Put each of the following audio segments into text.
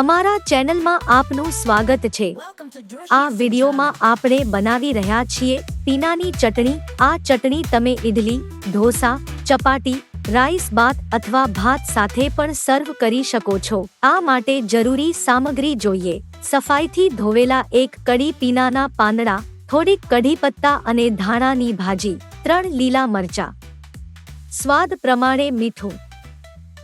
અમારા ચેનલમાં આપનું સ્વાગત છે. આ વિડીયોમાં આપણે બનાવી રહ્યા છીએ પીનાની ચટણી. આ ચટણી તમે ઇડલી ઢોસા ચપાટી રાઈસ ભાત અથવા ભાત સાથે પણ સર્વ કરી શકો છો. આ માટે જરૂરી સામગ્રી જોઈએ. સફાઈથી ધોવેલા એક કડી પીનાના પાંદડા થોડીક કઢી પત્તા અને ધાણાની ભાજી ત્રણ લીલા મરચા. સ્વાદ પ્રમાણે મીઠું.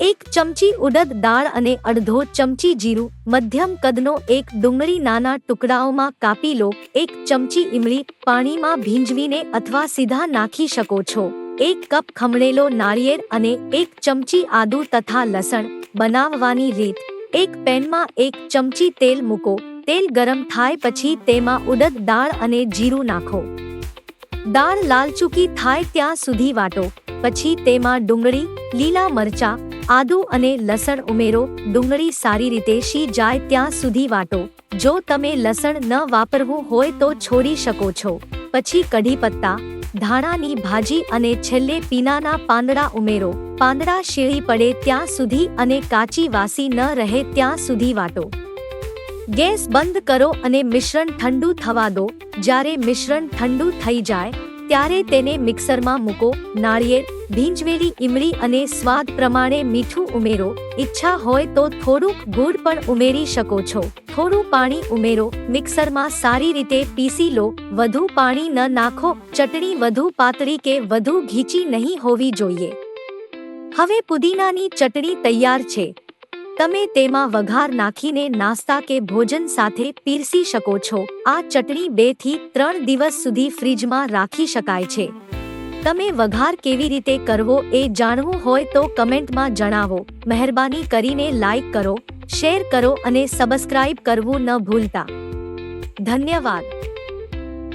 એક ચમચી ઉડદ દાળ અને અડધો ચમચી જીરું, મધ્યમ કદનો એક ડુંગળી નાના ટુકડાઓમાં કાપી લો, એક ચમચી ઈમળી પાણીમાં ભીંજવીને અથવા સીધા નાખી શકો છો, એક કપ ખમણેલો નાળિયેર અને એક ચમચી આદુ તથા લસણ બનાવવાની રીત, એક પેનમાં એક ચમચી તેલ મૂકો, તેલ ગરમ થાય પછી તેમાં ઉડદ દાળ અને જીરું નાખો. દાળ લાલચૂકી થાય ત્યાં સુધી વાટો, પછી તેમાં ડુંગળી, લીલા મરચા આદુ અને લસણ ઉમેરો, ડુંગળી સારી રીતે શી જાય ત્યાં સુધી વાટો. જો તમે લસણ ન વાપરવું હોય તો છોડી શકો છો. પછી કઢી પત્તા ધાણાની ભાજી અને છેલ્લે પીનાના પાંદડા ઉમેરો. પાંદડા શીળી પડે ત્યાં સુધી અને કાચી વાસી ન રહે ત્યાં સુધી વાટો. ગેસ બંધ કરો અને મિશ્રણ ઠંડુ થવા દો. જ્યારે મિશ્રણ ઠંડુ થઈ જાય ત્યારે તેને મિક્સરમાં મૂકો, નાળિયેર, ભીંજવેલી ઈમળી અને સ્વાદ પ્રમાણે મીઠું ઉમેરો. ઈચ્છા હોય તો થોડુંક ગૂળ પણ ઉમેરી શકો છો. થોડું પાણી ઉમેરો. મિક્સરમાં સારી રીતે પીસી લો. વધુ પાણી ન નાખો. ચટણી વધુ પાતળી કે વધુ ઘીચી નહીં હોવી જોઈએ. હવે પુદીનાની ચટણી તૈયાર છે. તમે તેમાં વઘાર નાખીને નાસ્તા કે ભોજન સાથે પીરસી શકો છો. આ ચટણી બેથી ત્રણ દિવસ સુધી ફ્રીજમાં રાખી શકાય છે. તમે વઘાર કેવી રીતે કરવો એ જાણવું હોય તો કમેન્ટમાં જણાવો. મહેરબાની કરીને લાઈક કરો, શેર કરો અને સબસ્ક્રાઇબ કરવું ન ભૂલતા. ધન્યવાદ.